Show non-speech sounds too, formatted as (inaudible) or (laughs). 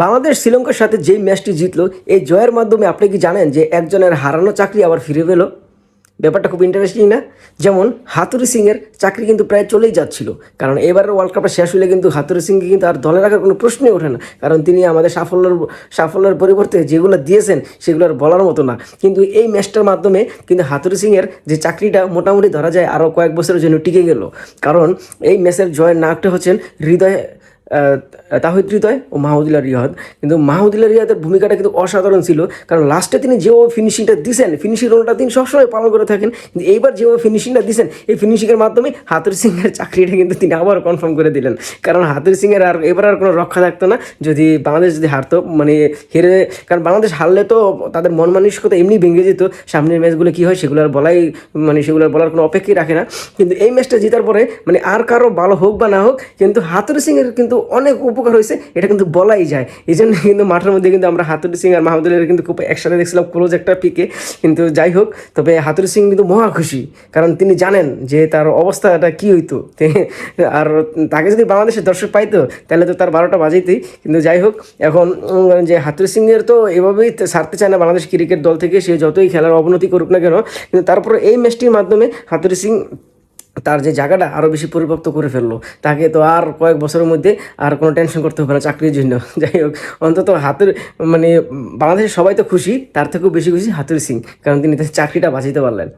বাংলাদেশ শ্রীলঙ্কার সাথে যেই ম্যাচটি জিতলো, এই জয়ের মাধ্যমে আপনি কি জানেন যে একজনের হারানো চাকরি আবার ফিরে পেল? ব্যাপারটা খুব ইন্টারেস্টিং না? যেমন হাতুরি সিংয়ের চাকরি কিন্তু প্রায় চলেই যাচ্ছিল। কারণ এবারের ওয়ার্ল্ড কাপটা শেষ হলে কিন্তু হাতুরি সিংকে কিন্তু আর দলে রাখার কোনো প্রশ্নই ওঠে না। কারণ তিনি আমাদের সাফল্যের সাফল্যের পরিবর্তে যেগুলো দিয়েছেন, সেগুলো আর বলার মতো না। কিন্তু এই ম্যাচটার মাধ্যমে কিন্তু হাতুরি সিংয়ের যে চাকরিটা মোটামুটি ধরা যায়, আরও কয়েক বছরের জন্য টিকে গেল। কারণ এই ম্যাচের জয়ের নায়কটা হচ্ছেন হৃদয় তাহিদ হৃদয় ও মাহমুদুল্লাহ রিয়াদ। কিন্তু মাহমুদুল্লাহ রিয়াদের ভূমিকাটা কিন্তু অসাধারণ ছিল। কারণ লাস্টে তিনি যেভাবে ফিনিশিংটা দিছেন ফিনিশিং রোলটা তিনি সবসময় পালন করে থাকেন। কিন্তু এইবার যেভাবে ফিনিশিংটা দিছেন, এই ফিনিশিংয়ের মাধ্যমে হাতুর সিংয়ের চাকরিটা কিন্তু তিনি আবার কনফার্ম করে দিলেন। কারণ হাতুর সিংয়ের আর এবার আর কোনো রক্ষা থাকতো না। যদি বাংলাদেশ যদি হারতো মানে হেরে, কারণ বাংলাদেশ হারলে তো তাদের মন মানসিকতা এমনি ভেঙে যেত। সামনের ম্যাচগুলো কী হয় সেগুলো আর বলাই মানে সেগুলো বলার কোনো অপেক্ষাই রাখে না। কিন্তু এই ম্যাচটা জেতার পরে মানে আর কারও ভালো হোক বা না হোক, কিন্তু হাতুরি সিংয়ের কিন্তু অনেক উপকার হয়েছে, এটা কিন্তু বলাই যায়। এই জন্য কিন্তু মাঠের মধ্যে কিন্তু আমরা হাতুরি সিং আর মাহমুদুল্লাহ কিন্তু খুব একসাথে দেখছিলাম ক্লোজ একটা পিকে কিন্তু যাই হোক, তবে হাতুরি সিং কিন্তু মহা খুশি, কারণ তিনি জানেন যে তার অবস্থাটা কী হইতো। আর তাকে যদি বাংলাদেশের দর্শক পাইতো, তাহলে তো তার বারোটা বাজাইতেই কিন্তু যাই হোক, এখন যে হাতুরি সিংয়ের তো এভাবেই তো ছাড়তে চায় না বাংলাদেশ ক্রিকেট দল থেকে, সে যতই খেলার অবনতি করুক না কেন, কিন্তু তারপর এই ম্যাচটির মাধ্যমে হাতুরি সিং তার যে জায়গাটা আরও বেশি পরিপক্ত করে ফেলল, তাকে তো আর কয়েক বছরের মধ্যে আর কোনো টেনশন করতে হবে না চাকরির জন্য। (laughs) যাই হোক, অন্তত হাতের মানে বাংলাদেশের সবাই তো খুশি, তার থেকেও বেশি খুশি হাতুর সিং, কারণ তিনি তার চাকরিটা বাঁচাইতে পারলেন।